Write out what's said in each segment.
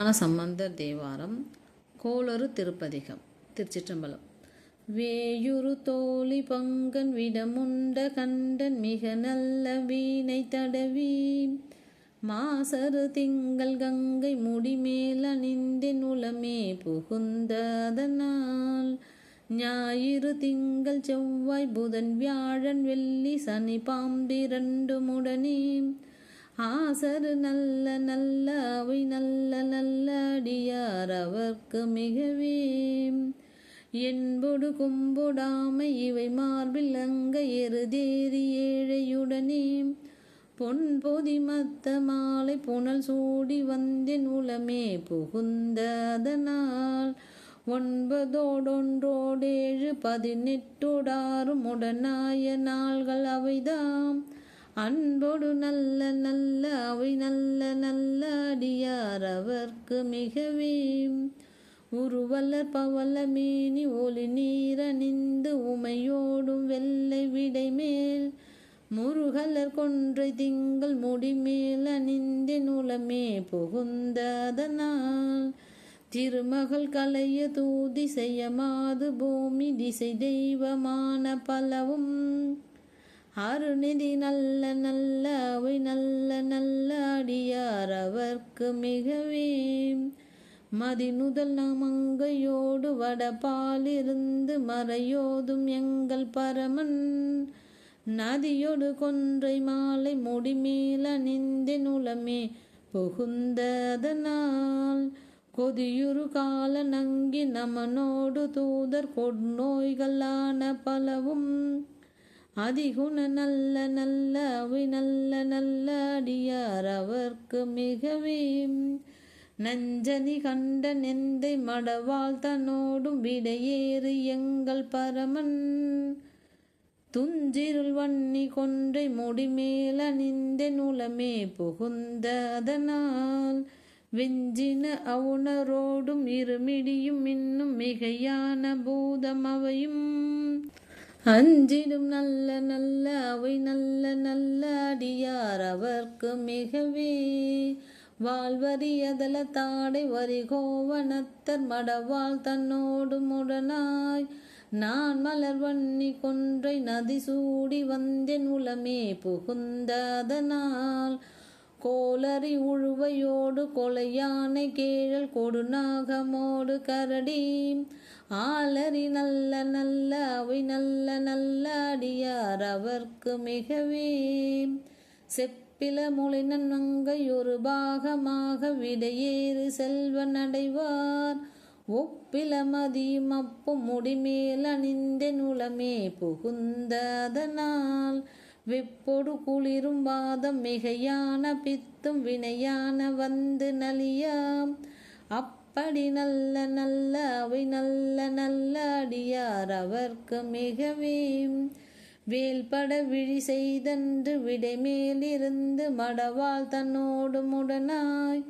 ஞான சம்பந்தர் தேவாரம் கோளறு திருப்பதிகம் திருச்சிற்றம்பலம். வேயுரு தோழி பங்கன் விடமுண்ட கண்டன் மிக நல்ல வீணை தடவி மாசரு திங்கள் கங்கை முடிமேல் அணிந்தின் உளமே புகுந்ததனால். ஞாயிறு திங்கள் செவ்வாய் புதன் வியாழன் வெள்ளி சனி பாம்பிரண்டு முடனே ஆசர் நல்ல நல்ல அவை நல்ல நல்ல அடியார் அவர்க்கு மிகவே என்பொடு கும்பொடாமை இவை மார்பில் அங்க எருதேறி ஏழையுடனே பொன் பொதி மத்த மாலை புனல் சூடி வந்தின் உலமே புகுந்ததனால் ஒன்பதோடொன்றோடேழு பதினெட்டோடாறும் உடனாய நாள்கள் அவைதாம். அன்போடு நல்ல நல்ல அவை நல்ல நல்ல அடியார் அவர்க்கு மிகவே உருவலர் பவல மீனி ஒளி நீரணிந்து உமையோடும் வெள்ளை விடை மேல். முருகலர் கொன்றை திங்கள் முடிமேல் அணிந்து உளமே புகுந்ததனால் திருமகள் கலைய தூதி செய்ய மாது பூமி திசை தெய்வமான பலவும். அருநிதி நல்ல நல்ல அவை நல்ல நல்ல அடியார் அவர்க்கு மிகவே. மதிநுதல் நமங்கையோடு வடபாலிருந்து மறையோதும் எங்கள் பரமன். நதியோடு கொன்றை மாலை முடிமேல் நிந்தி நுளமே புகுந்ததனால். கொதியுறு கால நங்கி நமனோடு தூதர் கொடுநோய்களான பலவும் அதிகுண நல்ல நல்ல அவை நல்ல நல்ல அடியார் அவர்க்கு மிகவே. நஞ்சனி கண்ட நெந்தை மடவாள் தன்னோடும் விடையேறு எங்கள் பரமன். துஞ்சிருள் வன்னி கொன்றை முடிமேல நிந்த உளமே புகுந்த அதனால். வெஞ்சின அவுணரோடும் இருமிடியும் இன்னும் மிகையான பூதம் அவையும். அஞ்சிடும் நல்ல நல்ல அவை நல்ல நல்ல அடியார் அவர்க்கு மிகவே. வாழ்வரியதல தாடை வரிகோவனத்தர் மடவாள் தன்னோடு முடனாய். நான் மலர் வன்னி கொன்றை நதி சூடி வந்தேன் உலமே புகுந்ததனால். கோலரி உழுவையோடு கொலையானை கேழல் கொடுநாகமோடு கரடி. ஆலரி நல்ல நல்ல அவை நல்ல நல்ல அடியார் அவர்க்கு மிகவே. செப்பில மொழினன் நங்கை ஒரு பாகமாக விடையேறு செல்வன் அடைவார் ஒப்பில மதியும் அப்பும் முடிமேல் அணிந்த உளமே புகுந்ததனால். வெப்பொடு குளிரும் வாதம் மிகையான பித்தும் வினையான வந்து நலியாம். அப்படி நல்ல நல்ல அவை நல்ல நல்ல அடியார் அவர்க்கு மிகவே வேல்பட விழி செய்தன்று விடைமேலிருந்து மடவாள் தன்னோடு முடனாய்.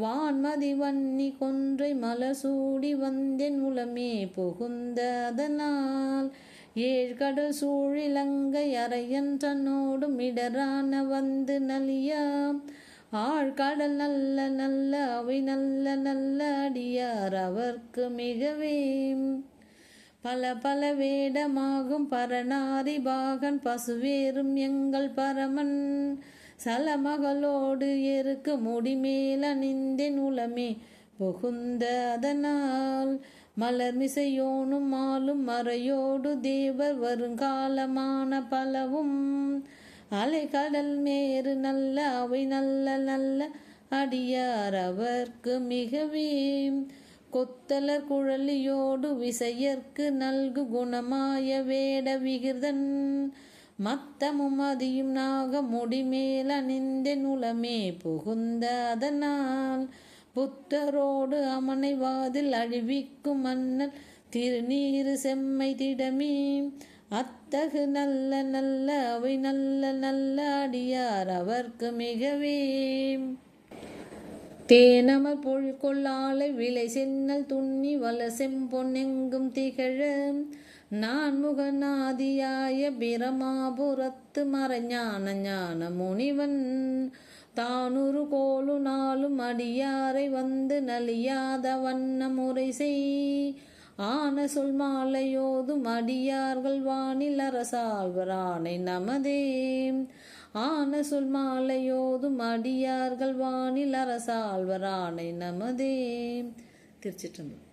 வான்மதி வன்னி கொன்றை மலர் சூடி உளமே புகுந்த அதனால். ஏழ்கடல் சூழிலங்கை அரையன் தன்னோடும் இடரான வந்து நலியாம். ஆழ்கடல் நல்ல நல்ல அவை நல்ல நல்ல அடியார் அவர்க்கு மிகவே பல பல வேடமாகும் பரணாரி பாகன் பசுவேறும் எங்கள் பரமன். சலமகளோடு எருக்கு முடிமேல் அணிந்தென் உளமே. புகுந்த அதனால் மலர்மிசையோனும் ஆளும் மாலும் மறையோடு தேவர் வருங்காலமான பலவும். அலைகடல் மேறு நல்ல அவை நல்ல நல்ல அடியார் அவர்க்கு மிகவே. கொத்தலர் குழலியோடு விசையர்க்கு நல்கு குணமாய வேட விகிர்தன். மத்தமும் அதியும் நாக முடிமேல் அணிந்தென் நுளமே புகுந்த அதனால். புத்தரோடு அமனை வாதில் அழிவிக்கும் மன்னன் திருநீரு செம்மை திடமே. அத்தகு நல்ல நல்ல அவை நல்ல நல்ல அடியார் அவர்க்கு மிகவே. தேனமர் பொழுக்கொள்ளாலை விலை சென்னல் துண்ணி வல செம்பொன் எங்கும் திகழ. நான் முகநாதியாய பிரமாபுரத்து மறைஞான ஞான முனிவன் தானுரு கோலு நாளும் அடியாரை வந்து நலியாத வண்ண முறை செய். ஆன சொல் மாலையோதும் அடியார்கள் வானில் அரசாழ்வரானை நமதே. ஆன சொல் மாலையோதும் அடியார்கள் வானில் அரசாழ்வரானை நமதே. திருச்சிற்றம்பலம்.